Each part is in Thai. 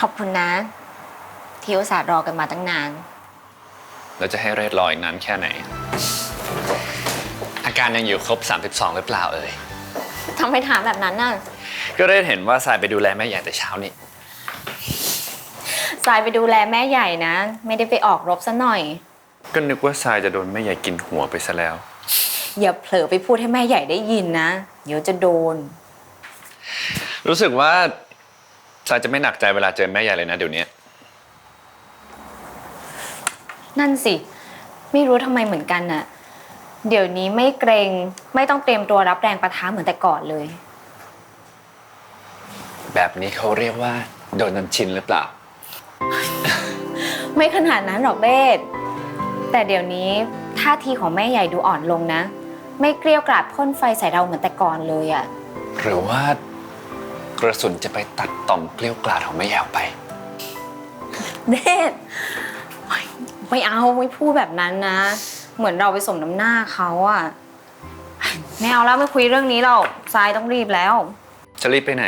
ขอบคุณนะ ที่อุตส่าห์รอกันมาตั้งนาน แล้วจะให้เรศรออีกนานแค่ไหน อาการยังอยู่ครบ 32 หรือเปล่าเอ่ย ทำไมถามแบบนั้นน่ะก็เรศเห็นว่าสายไปดูแลแม่ใหญ่แต่เช้านี่ทรายไปดูแลแม่ใหญ่นะ ไม่ได้ไปออกรบซะหน่อย ก็นึกว่าสายจะโดนแม่ใหญ่กินหัวไปซะแล้ว อย่าเผลอไปพูดให้แม่ใหญ่ได้ยินนะ เดี๋ยวจะโดน รู้สึกว่า สายจะไม่หนักใจเวลาเจอแม่ใหญ่เลยนะเดี๋ยวนี้ นั่นสิ ไม่รู้ทำไมเหมือนกันน่ะ เดี๋ยวนี้ไม่เกรงไม่ต้องเตรียมตัวรับแรงประทะเหมือนแต่ก่อนเลย แบบนี้เขาเรียกว่า โดนนันชินหรือเปล่า ไม่ขนาดนั้นหรอกเบสแต่เดี๋ยวนี้ท่าทีของแม่ใหญ่ดูอ่อนลงนะ ไม่เกลี้ยวกราดพ่นไฟใส่เราเหมือนแต่ก่อนเลยอะหรือว่า กระสุนจะไปตัดต่อมเกลี้ยวกล่อดของแม่ใหญ่ออกไปเบสโอ๊ยไม่เอาไม่พูดแบบนั้นนะ เหมือนเราไปสมน้ำหน้าเขาอะไม่เอาแล้วไม่คุยเรื่องนี้หรอกทรายต้องรีบแล้วจะรีบไปไหน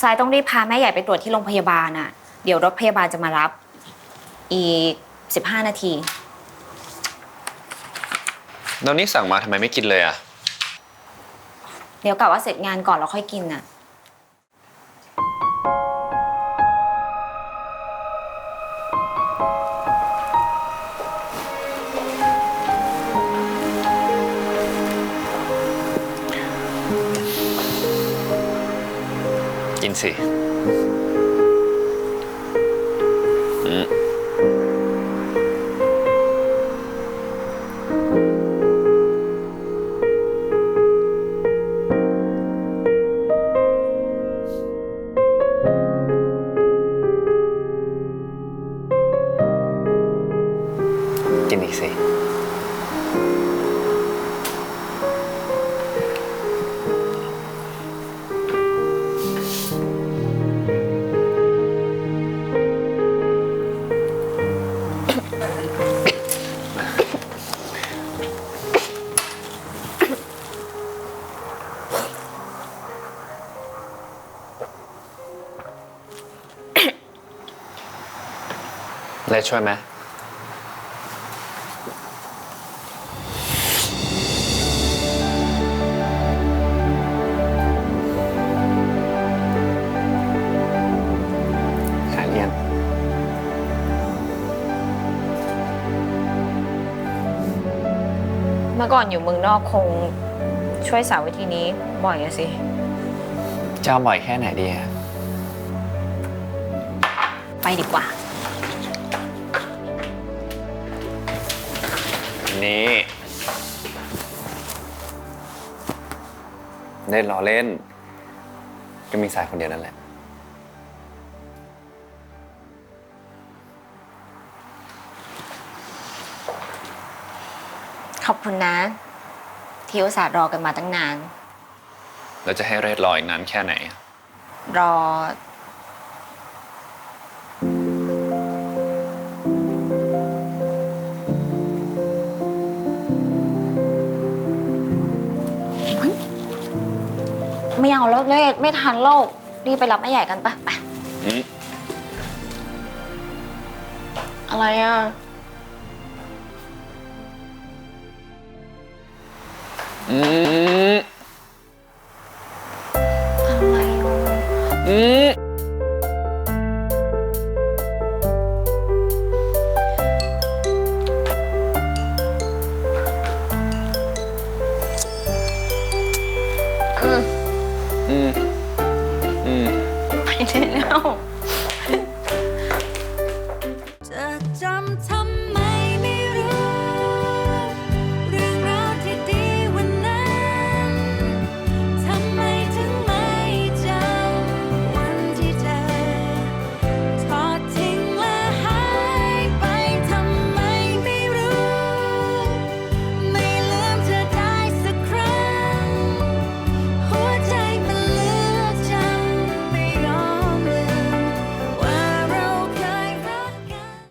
ทรายต้องรีบพาแม่ใหญ่ไปตรวจที่โรงพยาบาลอะเดี๋ยวรถพยาบาลจะมารับ อีก 15 นาที แล้วนี่สั่งมาทำไมไม่กินเลยอะ เดี๋ยวกะว่าเสร็จงานก่อนแล้วค่อยกินน่ะ กิ เลยช่วยไหมหาเรียน เมื่อก่อนอยู่เมืองนอกคงช่วยสาววิธีนี้บ่อยอะสิ เจ้าบ่อยแค่ไหนดีอะไปดีกว่า นี่เล่นล้อเล่น ก็มีสายคนเดียวนั่นแหละ ขอบคุณนะ ที่อุตส่าห์รอกันมาตั้งนาน แล้วจะให้เรศรออีกนานแค่ไหน รอ ไม่เอาแล้วเลยไม่ทันโลกรีบไปรับแม่ใหญ่กันปะไปอืมอะไรอะ อืม